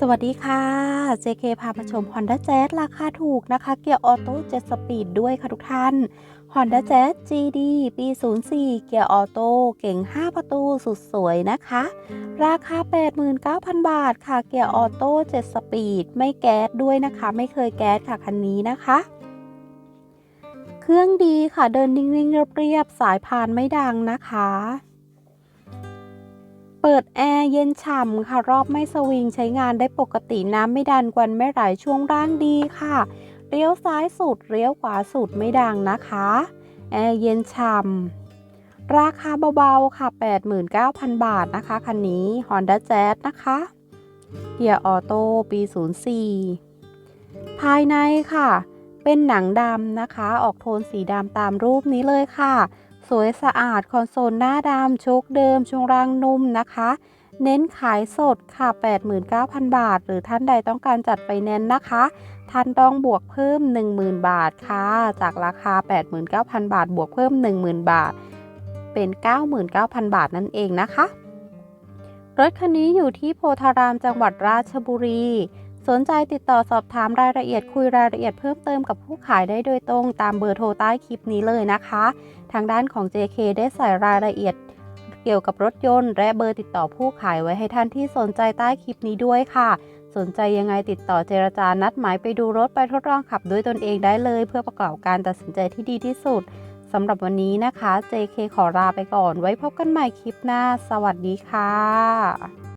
สวัสดีค่ะ JK พามาชม Honda Jazz ราคาถูกนะคะ เกียร์ออโต้7สปีดด้วยค่ะทุกท่าน Honda Jazz GD ปี 04 เกียร์ออโต้เก่ง 5 ประตูสุดสวยนะคะ ราคา 89,000 บาทค่ะ เกียร์ออโต้7สปีด ไม่แก๊สด้วยนะคะ ไม่เคยแก๊สค่ะคันนี้นะคะเครื่องดีค่ะเดินนิ่งๆเรียบๆสายพานไม่ดังนะคะ เปิดแอร์เย็นฉ่ำค่ะ รอบไม่สวิงใช้งานได้ปกติน้ำไม่ดันกวนไม่ไหลช่วงล่างดีค่ะเลี้ยวซ้ายสุดเลี้ยวขวาสุดไม่ดังนะคะแอร์เย็นฉ่ำราคาเบาๆค่ะ 89,000 บาทนะคะคันนี้ Honda Jazz นะคะเกียร์ออโต้ปี 04 ภายในค่ะ เป็นหนังดำนะคะ ออกโทนสีดำตามรูปนี้เลยค่ะ สวยสะอาดคอนโซลหน้าดำโชคเดิมช่วงล่างนุ่มนะคะ เน้นขายสดค่ะ 89,000 บาท หรือท่านใดต้องการจัดไปแนนซ์นะคะ ท่านต้องบวกเพิ่ม 10,000 บาทค่ะ จากราคา 89,000 บาท บวกเพิ่ม 10,000 บาท เป็น 99,000 บาทนั่นเองนะคะ รถคันนี้อยู่ที่โพธารามจังหวัดราชบุรี สนใจติดต่อสอบถามรายละเอียดคุยรายละเอียดเพิ่มเติมกับผู้ขายได้โดยตรงตามเบอร์โทรใต้คลิปนี้เลยนะคะ ทางด้านของ JK ได้ใส่รายละเอียดเกี่ยวกับรถยนต์ และเบอร์ติดต่อผู้ขายไว้ให้ท่านที่สนใจใต้คลิปนี้ด้วยค่ะ สนใจยังไงติดต่อเจรจานัดหมายไปดูรถไปทดลองขับด้วยตนเองได้เลย เพื่อประกอบการตัดสินใจที่ดีที่สุดสำหรับวันนี้นะคะ JK ขอลาไปก่อน ไว้พบกันใหม่คลิปหน้า สวัสดีค่ะ